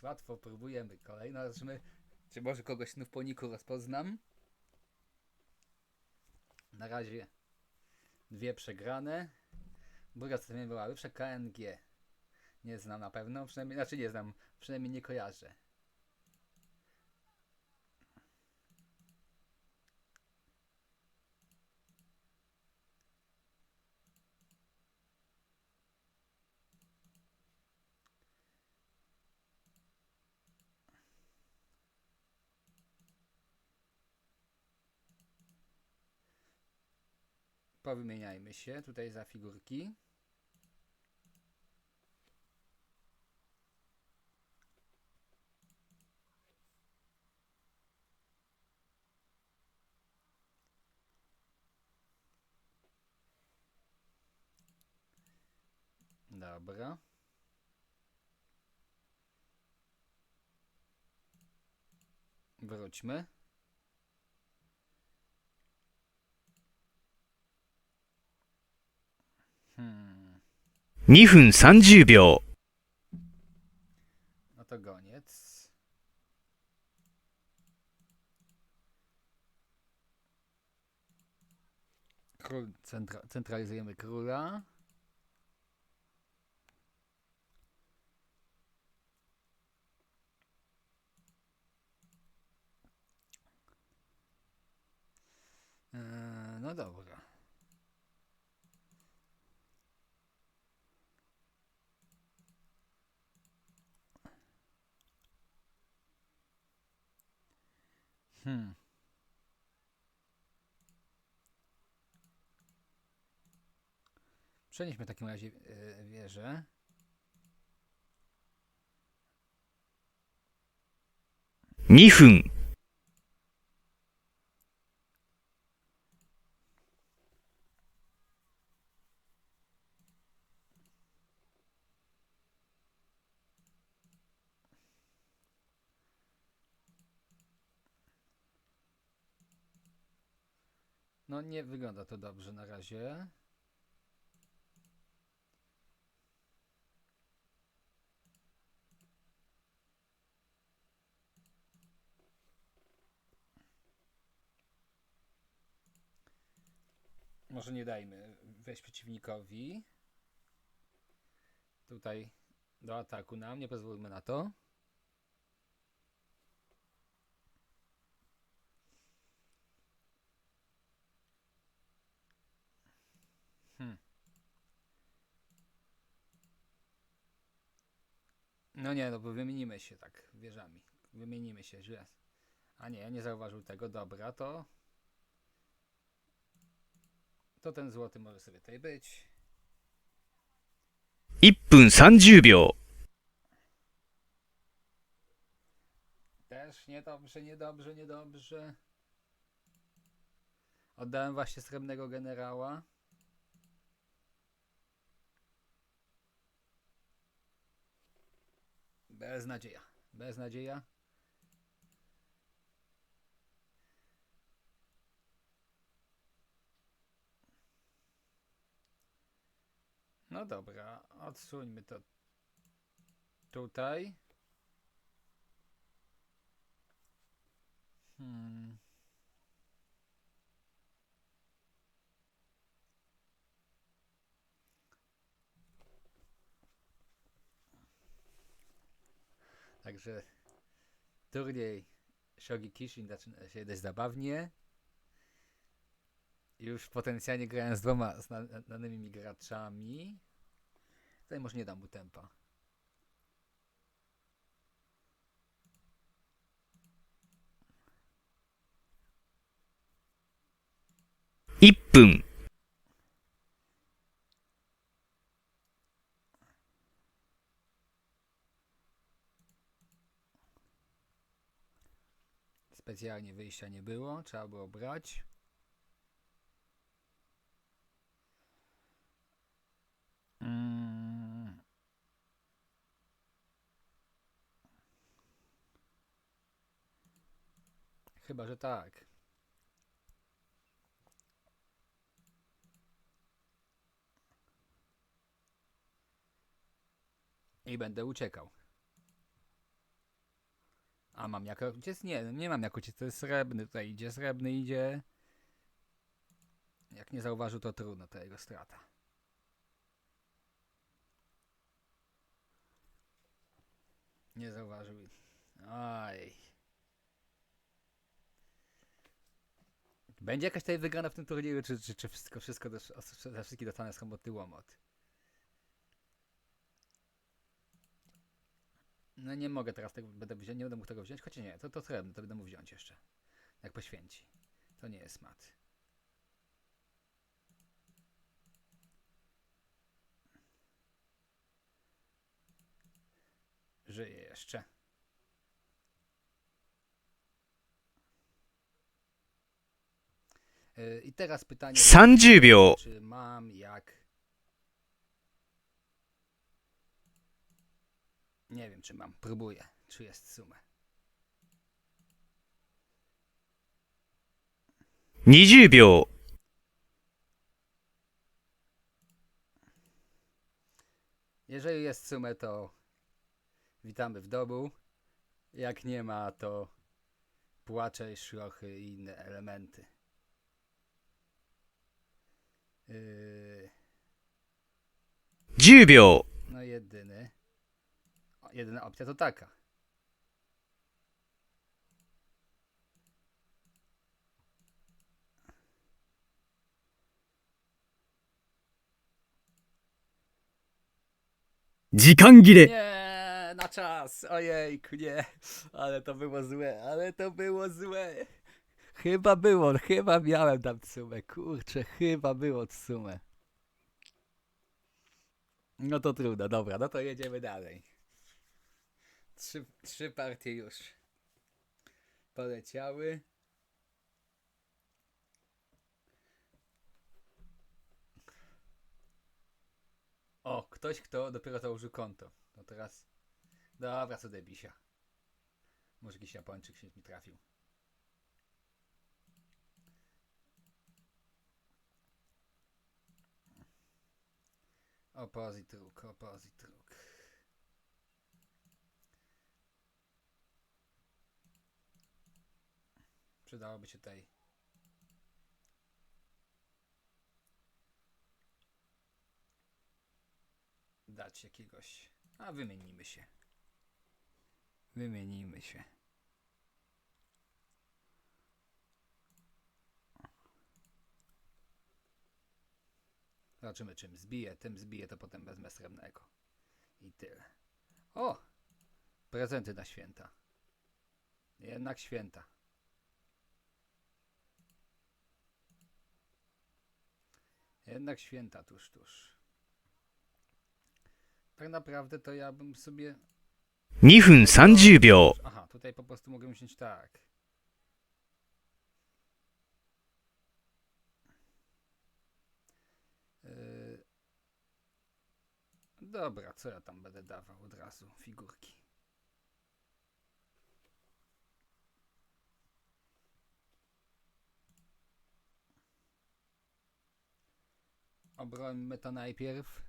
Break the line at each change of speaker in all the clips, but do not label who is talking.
jest łatwo, próbujemy. Kolejno, zobaczymy, czy może kogoś znów po niku rozpoznam. Na razie dwie przegrane. Druga mnie była lepsza KNG. Nie znam na pewno, przynajmniej, znaczy nie znam, przynajmniej nie kojarzę. Powymieniajmy się tutaj za figurki. Dobra. Wróćmy.
2分30秒
Król, centra, centralizujemy króla. Eee, no dobra. Hmm. Przenieśmy w takim razie e,
wieżę.2
No nie wygląda to dobrze na razie. Może nie dajmy wejść przeciwnikowi. Tutaj do ataku nam, nie pozwólmy na to. Hmm. No nie, no bo wymienimy się tak wieżami. Wymienimy się źle. A nie, nie zauważył tego. Dobra, to. To ten złoty może sobie tutaj być.
1分30秒
Też niedobrze, niedobrze, niedobrze. Oddałem właśnie srebrnego generała. Beznadzieja. Beznadzieja. No dobra, odsuńmy to tutaj. Hmm. Także turniej Shogi Kishin zaczyna się dość zabawnie. Już potencjalnie grałem z dwoma zna- znanymi graczami. Tutaj może nie dam mu tempa.
1分
Specjalnie wyjścia nie było, trzeba było brać. Mm. Chyba, że tak. I będę uciekał. A mam jako uciec? Nie, nie mam jako uciec, to jest srebrny. Tutaj idzie srebrny, idzie. Jak nie zauważył, to trudno, to jego strata. Nie zauważył. Aj. Będzie jakaś tutaj wygrana w tym turnieju, czy, czy, czy wszystko, wszystko, os- za wszystkich dostanę schamoty łomot? No nie mogę teraz tego, będę wziąć, nie będę mógł tego wziąć, chociaż nie, to, to srebrny, to będę mógł wziąć jeszcze. Jak poświęci. To nie jest mat. Żyje jeszcze. Yy, I teraz pytanie.
30秒
Czy mam jak. Nie wiem, czy mam. Próbuję. Czy jest.
20秒
Jeżeli jest sumę, to witamy w domu. Jak nie ma, to płacze, szlochy i inne elementy. Yy,
10秒
no jedyny. Jedyna opcja to taka. Nie, na czas. Ojejku, nie. Ale to było złe, ale to było złe. Chyba było, chyba miałem tam sumę. Kurczę, chyba było sumę. No to trudno, dobra, no to jedziemy dalej. Trzy, trzy partie już poleciały. O, ktoś, kto dopiero założył konto. No teraz. Dobra, co debisia. Może jakiś Japończyk się mi trafił. Opposite róg. Przydałoby się tutaj dać jakiegoś. A wymienimy się. Wymienimy się. Zobaczymy czym zbije. Tym zbije to potem wezmę srebrnego. I tyle. O! Prezenty na święta. Jednak święta. Jednak święta tuż, tuż. Tak naprawdę to ja bym sobie
2分30秒
Aha, tutaj po prostu mogę myśleć tak. Yy... Dobra, co ja tam będę dawał od razu? Figurki. Obrońmy to najpierw.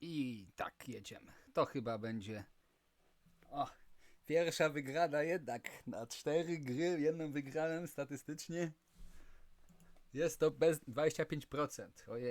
I tak jedziemy. To chyba będzie. O, pierwsza wygrana jednak na cztery gry, jedną wygraną statystycznie. Jest to bez 25%. Ojej.